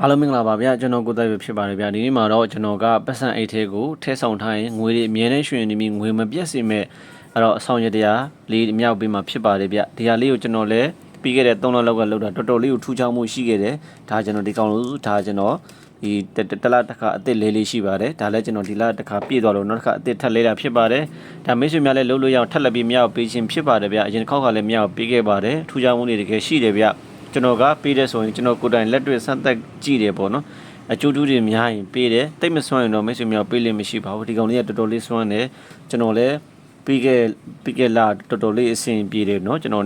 အားလုံးမင်္ဂလာပါဗျာကျွန်တော်ကိုယ်တိုင်ပဲဖြစ်ပါတယ်ဗျာဒီနေ့မှာတော့ကျွန်တော်ကပတ်စံအိတ်ထဲကိုထည့်ဆောင်ထားရင်ငွေတွေအမြဲတမ်းရွှင်နေပြီးငွေမပြတ်စေမဲ့အဲ့တော့အဆောင်ရတရားလေးအမြောက်ပေးမှာဖြစ်ပါတယ်ဗျဒီဟာလေးကိုကျွန်တော်လည်းပြီးခဲ့တဲ့3လလောက်ကလောက်တာတော်တော်လေးကိုထူးခြားမှုရှိခဲ့တယ်ဒါကျွန်တော်ဒီကောင်လို့ဒါကျွန်တော်ဒီတလတစ်ခါအစ်စ်လေးလေးရှိပါတယ်ဒါလည်းကျွန်တော်ဒီလတစ်ခါပြည့်သွားလို့နောက်တစ်ခါအစ်စ်ထပ်လေးတာဖြစ်ပါတယ်ဒါမိတ်ဆွေများလည်းလှုပ်လို့ရအောင်ထပ်လက်ပြီးမြောက်ပေးခြင်းဖြစ်ပါတယ်ဗျအရင်တစ်ခေါက်ကလည်းမြောက်ပေးခဲ့ပါတယ်ထူးခြားမှုတွေတကယ်ရှိတယ်ဗျ ကျွန်တော်ကပေးတယ်ဆိုရင်ကျွန်တော်ကိုယ်တိုင်လက်တွေ့စမ်းသပ်ကြည့်တယ်ပေါ့နော်အကျိုးတူးတွေများရင်ပေးတယ်တိတ်မစွမ်းရင်တော့မိတ်ဆွေများပေးလို့မရှိပါဘူးဒီကောင်လေးကတော်တော်လေးစွမ်းတယ်ကျွန်တော်လည်းပြီးခဲ့ပြီးခဲ့လာတော်တော်လေးအဆင်ပြေတယ်နော်ကျွန်တော်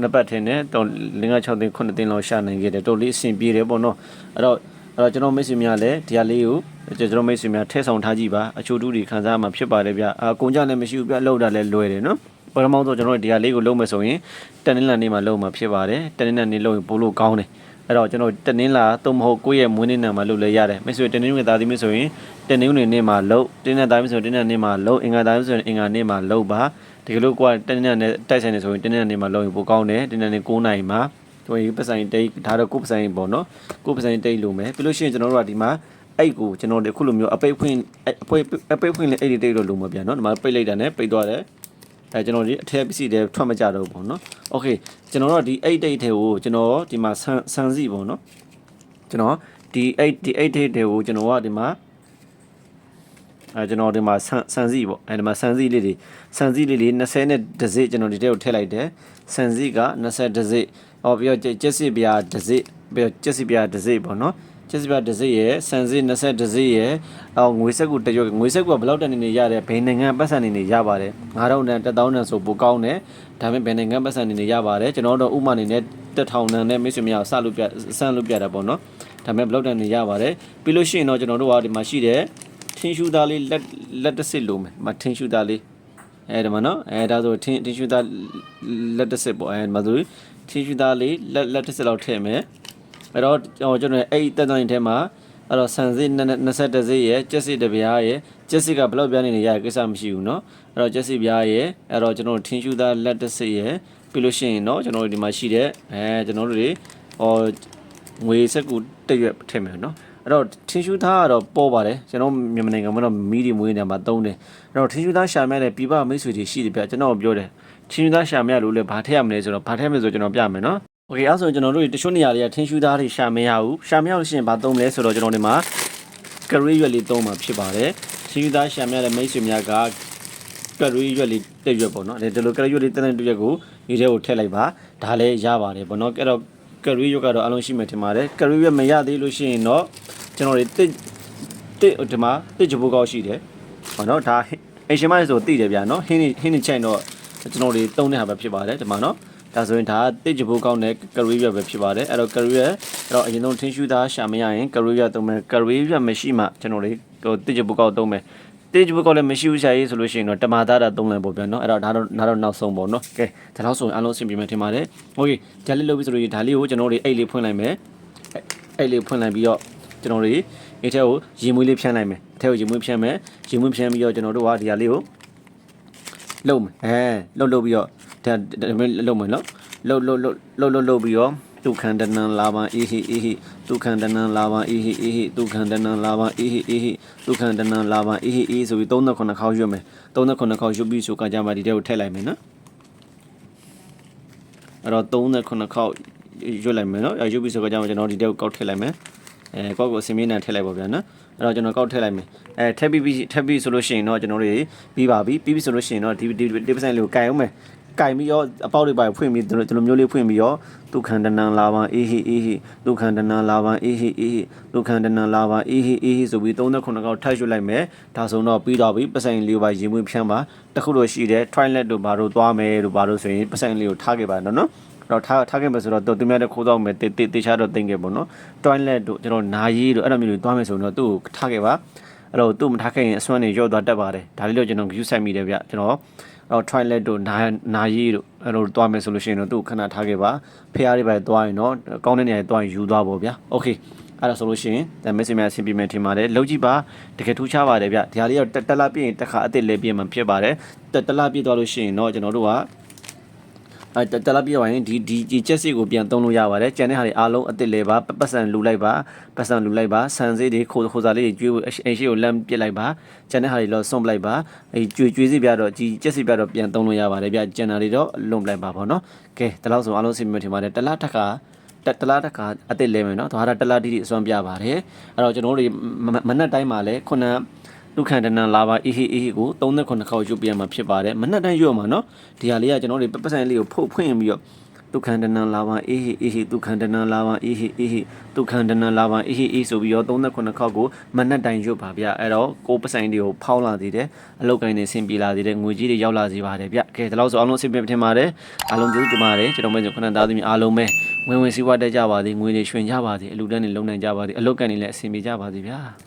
နှစ်ပတ်ထင်းနဲ့တော့5 6သိန်း9သိန်းလောက်ရှာနိုင်ခဲ့တယ်တော်တော်လေးအဆင်ပြေတယ်ပေါ့နော်အဲ့တော့အဲ့တော့ကျွန်တော်မိတ်ဆွေများလည်းဒီဟာလေးကိုကျွန်တော်မိတ်ဆွေများထည့်ဆောင်ထားကြည့်ပါအချို့တူတွေခံစားမှာဖြစ်ပါတယ်ဗျအာကုန်ကြလည်းမရှိဘူးဗျလောက်တာလည်းလွယ်တယ်နော် ပထမဆုံးကျွန်တော်ဒီဟာလေးကိုလုံးမယ်ဆိုရင်တနင်္လာနေ့မှာလုံးမှာဖြစ်ပါတယ်တနင်္လာနေ့လုံးရင်ပို့လို့ကောင်းတယ်အဲ့တော့ကျွန်တော်တနင်္လာသို့မဟုတ်ကိုယ့်ရဲ့မွေးနေ့နေ့မှာလုပ်လဲရတယ်မိတ်ဆွေတနင်္ဂနွေသားသမီးဆိုရင်တနင်္ဂနွေနေ့မှာလုံးတင်းနဲ့သားသမီးဆိုရင်တင်းနဲ့နေ့မှာလုံးအင်္ဂါသားသမီးဆိုရင်အင်္ဂါနေ့မှာလုံးပါဒီကလို့ကိုကတနင်္လာနေ့တိုက်ဆိုင်နေဆိုရင်တနင်္လာနေ့မှာလုံးရင်ပိုကောင်းတယ်တနင်္လာနေ့9နိုင်မှာတို့ရေပတ်ဆိုင်တိတ်ဒါတော့ကိုပတ်ဆိုင်ပေါ့နော်ကိုပတ်ဆိုင်တိတ်လို့မယ်ပြီးလို့ရှိရင်ကျွန်တော်တို့ကဒီမှာအဲ့ကိုကျွန်တော်တို့ခုလိုမျိုးအပိတ်ဖွင့်အပိတ်အပိတ်ဖွင့်လေးအဲ့ဒီတိတ်လို့လုံးမပြန်နော်ဒီမှာပိတ်လိုက်တာနဲ့ပိတ်သွားတယ် အဲကျွန်တော်ဒီအထက်ပစ္စည်းတွေထွက်မကြတော့ဘူးပေါ့နော်โอเคကျွန်တော်တို့ဒီ8 date တွေကိုကျွန်တော်ဒီမှာဆန်ဆန်စီပေါ့နော်ကျွန်တော်ဒီ8ဒီ8 date တွေကိုကျွန်တော်ကဒီမှာအဲကျွန်တော်ဒီမှာဆန်ဆန်စီပေါ့အဲဒီမှာဆန်စီလေးတွေဆန်စီလေးလေး20နဲ့တစ်စိကျွန်တော်ဒီထဲကိုထည့်လိုက်တယ်ဆန်စီက20တစ်စိဟောပြီးတော့ကျက်စစ်ပြားတစ်စိပြီးတော့ကျက်စစ်ပြားတစ်စိပေါ့နော် ကျက်စစ်ပြားတစ်စိရဲ့ဆန်စီ20တစ်စိရဲ့အော်ငွေစက်ကူတရွက်ငွေစက်ကူကဘယ်လောက်တန်နေနေရတယ်ဘယ်နိုင်ငံပတ်စံနေနေရပါတယ်9000တန်1000တန်ဆိုပိုကောင်းတယ်ဒါပေမဲ့ဘယ်နိုင်ငံပတ်စံနေနေရပါတယ်ကျွန်တော်တို့ဥမာအနေနဲ့1000တန်နဲ့မိတ်ဆွေများစလို့ပြစမ်းလို့ပြတာပေါ့နော်ဒါပေမဲ့ဘယ်လောက်တန်နေရပါတယ်ပြီးလို့ရှိရင်တော့ကျွန်တော်တို့ကဒီမှာရှိတယ်ထင်းရှူသားလေးလက်လက်တစ်စစ်လိုမယ်မထင်းရှူသားလေးအဲဒီမှာနော်အဲဒါဆိုထင်းထင်းရှူသားလက်တစ်စစ်ပေါ့အဲဒီမှာဆိုထင်းရှူသားလေးလက်လက်တစ်စစ်လောက်ထည့်မယ် အဲ့တော့ကျွန်တော်အဲ့တက်တိုင်းထဲမှာအဲ့တော့ဆန်စစ်21စစ်ရဲ့ကျက်စစ်တပြားရဲ့ကျက်စစ်ကဘယ်လောက်ပြားနေနေရကိစ္စမရှိဘူးเนาะအဲ့တော့ကျက်စစ်ပြားရဲ့အဲ့တော့ကျွန်တော်ထင်းရှူသားလက်တစ်စစ်ရဲ့ပြီးလို့ရှိရင်เนาะကျွန်တော်တို့ဒီမှာရှိတဲ့အဲကျွန်တော်တို့တွေဟောငွေစက်ကူတက်ရွက်ထည့်မယ်เนาะအဲ့တော့ထင်းရှူသားကတော့ပေါ်ပါတယ်ကျွန်တော်မြန်မာနိုင်ငံမှာတော့မီဒီမွေးနေမှာတုံးတယ်အဲ့တော့ထင်းရှူသားရှာမဲ့တဲ့ပြပမိတ်ဆွေတွေရှိတယ်ဗျကျွန်တော်ပြောတယ်ထင်းရှူသားရှာမဲ့လို့လည်းဘာထည့်ရမလဲဆိုတော့ဘာထည့်မလဲဆိုကျွန်တော်ပြမယ်เนาะ โอเคအဲ့ဆိုကျွန်တော်တို့တချို့နေရာတွေကထင်းရှူသားတွေရှာမရဘူးရှာမရလို့ရှိရင်ဘာသုံးမလဲဆိုတော့ကျွန်တော်ဒီမှာကရီရွက်လေးသုံးမှာဖြစ်ပါတယ်ထင်းရှူသားရှာမရတဲ့မိတ်ဆွေများကကရီရွက်လေးတက်ရွက်ပေါ့နော်ဒီလိုကရီရွက်လေးတက်တဲ့ရွက်ကိုဒီထဲကိုထည့်လိုက်ပါဒါလည်းရပါတယ်ပေါ့နော်အဲ့တော့ကရီရွက်ကတော့အလုံးရှိမှထင်ပါတယ်ကရီရွက်မရသေးလို့ရှိရင်တော့ကျွန်တော်တို့တစ်တစ်ဒီမှာတစ်ချဘိုးကောက်ရှိတယ်ဟောနော်ဒါအရှင်မလေးဆိုသိတယ်ဗျာနော်ဟင်းဟင်းချိုင်တော့ကျွန်တော်တို့သုံးတဲ့ဟာပဲဖြစ်ပါတယ်ဒီမှာနော် ဒါဆိုရင်ဒါတစ်ကြဖို့ကောင်းတဲ့ကရီရွက်ပဲဖြစ်ပါတယ်အဲ့တော့ကရီရွက်အဲ့တော့အရင်ဆုံးထင်းရှူသားရှာမရရင်ကရီရွက်သုံးမယ်ကရီရွက်မရှိမှကျွန်တော်တို့ဟိုတစ်ကြဖို့ကောက်သုံးမယ်တစ်ကြဖို့ကောက်လည်းမရှိဘူးရှာရေးဆိုလို့ရှိရင်တော့တမာသားတာသုံးလပေါ့ဗျာနော်အဲ့တော့ဒါတော့ဒါတော့နောက်ဆုံးပေါ့နော်ကဲဒါတော့ဆိုရင်အလုံးစင်ပြမယ်ထင်ပါတယ်โอเคဂျာလေးလုပ်ပြီးဆိုလို့ဒါလေးကိုကျွန်တော်တို့အိတ်လေးဖွင့်လိုက်မယ်အိတ်လေးဖွင့်လိုက်ပြီးတော့ကျွန်တော်တို့အိတ်ထဲကိုရေမွေးလေးဖြန်းလိုက်မယ်အထဲကိုရေမွေးဖြန်းမယ်ရေမွေးဖြန်းပြီးတော့ကျွန်တော်တို့ကဒီဟာလေးကိုလုံမယ်အဲလုံလုံပြီးတော့ ဒါလုံမယ်နော်လှုပ်လှုပ်လှုပ်လှုပ်လှုပ်လှုပ်ပြီးတော့ဒုက္ခန္တနံလာဘံအေဟိအေဟိဒုက္ခန္တနံလာဘံအေဟိအေဟိဒုက္ခန္တနံလာဘံအေဟိအေဟိဒုက္ခန္တနံလာဘံအေဟိအေဆိုပြီး39ခေါက်ရွတ်မယ်39ခေါက်ရွတ်ပြီးဆိုကကြမှာဒီတဲကိုထည့်လိုက်မယ်နော်အဲ့တော့39ခေါက်ရွတ်လိုက်မယ်နော်ရွတ်ပြီးဆိုကကြမှာကျွန်တော်ဒီတဲကိုကောက်ထည့်လိုက်မယ်အဲကောက်ကိုအစင်းမင်းနဲ့ထည့်လိုက်ပါဗျာနော်အဲ့တော့ကျွန်တော်ကောက်ထည့်လိုက်မယ်အဲထည့်ပြီးပြီးထည့်ပြီးဆိုလို့ရှိရင်တော့ကျွန်တော်တို့ပြီးပါပြီပြီးပြီဆိုလို့ရှိရင်တော့ဒီဒီဒီပစံလေးကိုကင်အောင်မယ် ကင်ပြီးတော့အပေါက်တွေပါဖွင့်ပြီးဒီလိုမျိုးလေးဖွင့်ပြီးတော့ဒုက္ခန္တနံလာဘံအေဟိအေဟိဒုက္ခန္တနံလာဘံအေဟိအေဟိဒုက္ခန္တနံလာဘံအေဟိအေဟိဆိုပြီး39ကောက်ထပ်ရွတ်လိုက်မယ်ဒါဆိုတော့ပြီးတော့ပြီပစံလေးကိုပါရင်မွေးဖြန်းပါတခုတော့ရှိတယ် toilet တို့ဘာတို့သွားမယ်တို့ဘာတို့ဆိုရင်ပစံလေးကိုထားခဲ့ပါတော့နော်တော့ထားထားခဲ့မယ်ဆိုတော့သူများတဲ့ခိုးတော့မယ်တေတေတေချာတော့တင်ခဲ့ပေါ့နော် toilet တို့ကျွန်တော်နာရီတို့အဲ့လိုမျိုးတွေသွားမယ်ဆိုတော့သူ့ကိုထားခဲ့ပါအဲ့တော့သူ့မထားခဲ့ရင်အစွမ်းတွေရော့သွားတတ်ပါတယ်ဒါလေးတော့ကျွန်တော် view ဆိုင်မိတယ်ဗျကျွန်တော် တော့ toilet တို့နာနာရီတို့အဲ့လိုသွားမယ်ဆိုလို့ရှိရင်တော့သူ့ခဏထားခဲ့ပါဖះတွေပဲသွားရင်တော့ကောင်းတဲ့နေရာတွေသွားရင်ယူသွားပေါ့ဗျာ okay အဲ့ဒါဆိုလို့ရှိရင်ဒါ message များအဆင်ပြေမယ်ထင်ပါတယ်လောက်ကြည့်ပါတကယ်ထူးခြားပါတယ်ဗျဒီဟာလေးတော့တက်လာပြည့်ရင်တစ်ခါအစ်စ်လေးပြည့်မှဖြစ်ပါတယ်တက်လာပြည့်သွားလို့ရှိရင်တော့ကျွန်တော်တို့က အဲတတလားပြပါရင်ဒီဒီဒီချက်စီကိုပြန်သုံးလို့ရပါတယ်ကျန်တဲ့ဟာတွေအားလုံးအစ်စ်လဲပါပတ်ပတ်စံလူလိုက်ပါပတ်စံလူလိုက်ပါဆန်စေးတွေခိုးခိုးစားလေးတွေကျွေးဖို့အရှိကိုလမ်းပစ်လိုက်ပါကျန်တဲ့ဟာတွေတော့စွန့်ပလိုက်ပါအဲကျွေးကျွေးစီပြတော့ဒီချက်စီပြတော့ပြန်သုံးလို့ရပါတယ်ဗျကျန်တာတွေတော့လွန်ပလိုက်ပါပေါ့နော်ကဲဒီလောက်ဆိုအားလုံးစီမံထင်ပါတယ်တလားတစ်ခါတက်တလားတစ်ခါအစ်စ်လဲမယ်နော်သွားတာတလားတိတိအစွမ်းပြပါတယ်အဲ့တော့ကျွန်တော်တို့မနက်တိုင်းမှာလဲခုန ဒုက္ခန္တနလာပါအေးဟေးအေးဟေးကို39ခေါက်ယူပြရမှာဖြစ်ပါတယ်မနက်တိုင်းယူရမှာနော်ဒီဟာလေးကကျွန်တော်တို့ပတ်စံလေးကိုဖုတ်ဖွင့်ပြီးတော့ဒုက္ခန္တနလာပါအေးဟေးအေးဟေးဒုက္ခန္တနလာပါအေးဟေးအေးဟေးဒုက္ခန္တနလာပါအေးဟေးအေးဆိုပြီးတော့39ခေါက်ကိုမနက်တိုင်းယူပါဗျအဲ့တော့ကိုပစံတွေကိုဖောင်းလာသေးတယ်အလုတ်ကိုင်းနေဆင်ပြေလာသေးတယ်ငွေကြီးတွေရောက်လာစေပါတယ်ဗျကဲဒီလောက်ဆိုအားလုံးအဆင်ပြေထင်ပါတယ်အားလုံးကျေးဇူးတင်ပါတယ်ကျွန်တော်မဲဆိုခဏသားသမီးအားလုံးပဲဝင်ဝင်စည်းဝါးတက်ကြပါသည်ငွေတွေရွှင်ကြပါသည်အလူတန်းတွေလုံနိုင်ကြပါသည်အလုတ်ကန်တွေလည်းအဆင်ပြေကြပါသည်ဗျာ